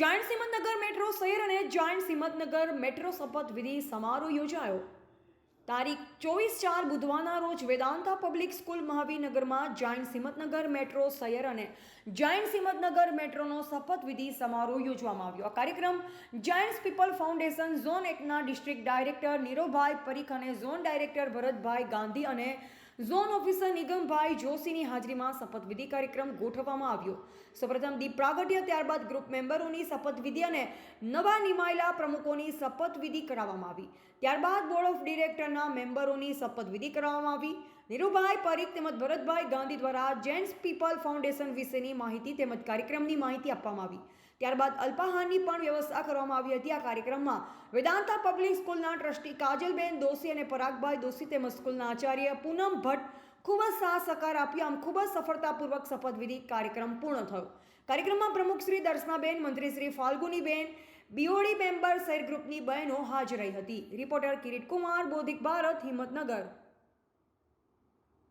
Giant સિમતનગર metro શહેર અને giant સિમતનગર metro શપથવિધિ સમારોહ યોજાયો. તારીખ ચોવીસ ચાર બુધવારના રોજ વેદાંતા પબ્લિક સ્કૂલ મહાવીનગરમાં જાયન્ટ સિમતનગર મેટ્રો શહેર અને જાયન્ટ સિમતનગર મેટ્રોનો શપથવિધિ સમારોહ યોજવામાં આવ્યો. આ કાર્યક્રમ જાયન્ટ્સ પીપલ ફાઉન્ડેશન ઝોન એકના ડિસ્ટ્રિક્ટ ડાયરેક્ટર નીરોભાઈ પરીખ અને ઝોન ડાયરેક્ટર ભરતભાઈ ગાંધી અને ઝોન ઓફિસર નિગમભાઈ જોશીની હાજરીમાં શપથવિધિ કાર્યક્રમ ગોઠવવામાં આવ્યો. સૌપ્રથમ દીપ પ્રાગટ્ય, ત્યારબાદ ગ્રુપ મેમ્બરોની શપથવિધિ અને નવા નિમાયેલા પ્રમુખોની શપથવિધિ કરાવવામાં આવી. ત્યારબાદ બોર્ડ ઓફ ડિરેક્ટરના મેમ્બરોની શપથવિધિ કરાવવામાં આવી. નીરુભાઈ પરીખ તેમજ ભરતભાઈ ગાંધી દ્વારા જેન્ટ્સ પીપલ ફાઉન્ડેશન વિશેની માહિતી તેમજ કાર્યક્રમની માહિતી આપવામાં આવી. ત્યારબાદ અલ્પાહારની પણ વ્યવસ્થા કરવામાં આવી હતી. આ કાર્યક્રમમાં વેદાંતા પબ્લિક સ્કૂલના ટ્રસ્ટી કાજલબેન દોશી અને પરાગભાઈ દોશી તેમજ સ્કૂલના આચાર્ય પૂનમ ભટ્ટ ખૂબ જ સાહ સહકાર આપ્યો. આમ ખૂબ જ સફળતાપૂર્વક શપથવિધિ કાર્યક્રમ પૂર્ણ થયો. કાર્યક્રમમાં પ્રમુખ શ્રી દર્શનાબેન, મંત્રી શ્રી ફાલ્ગુનીબેન, બીઓડી મેમ્બર શહેર ગ્રુપની બહેનો હાજર રહી હતી. રિપોર્ટર કિરીટ કુમાર બોધિક ભારત, હિંમતનગર.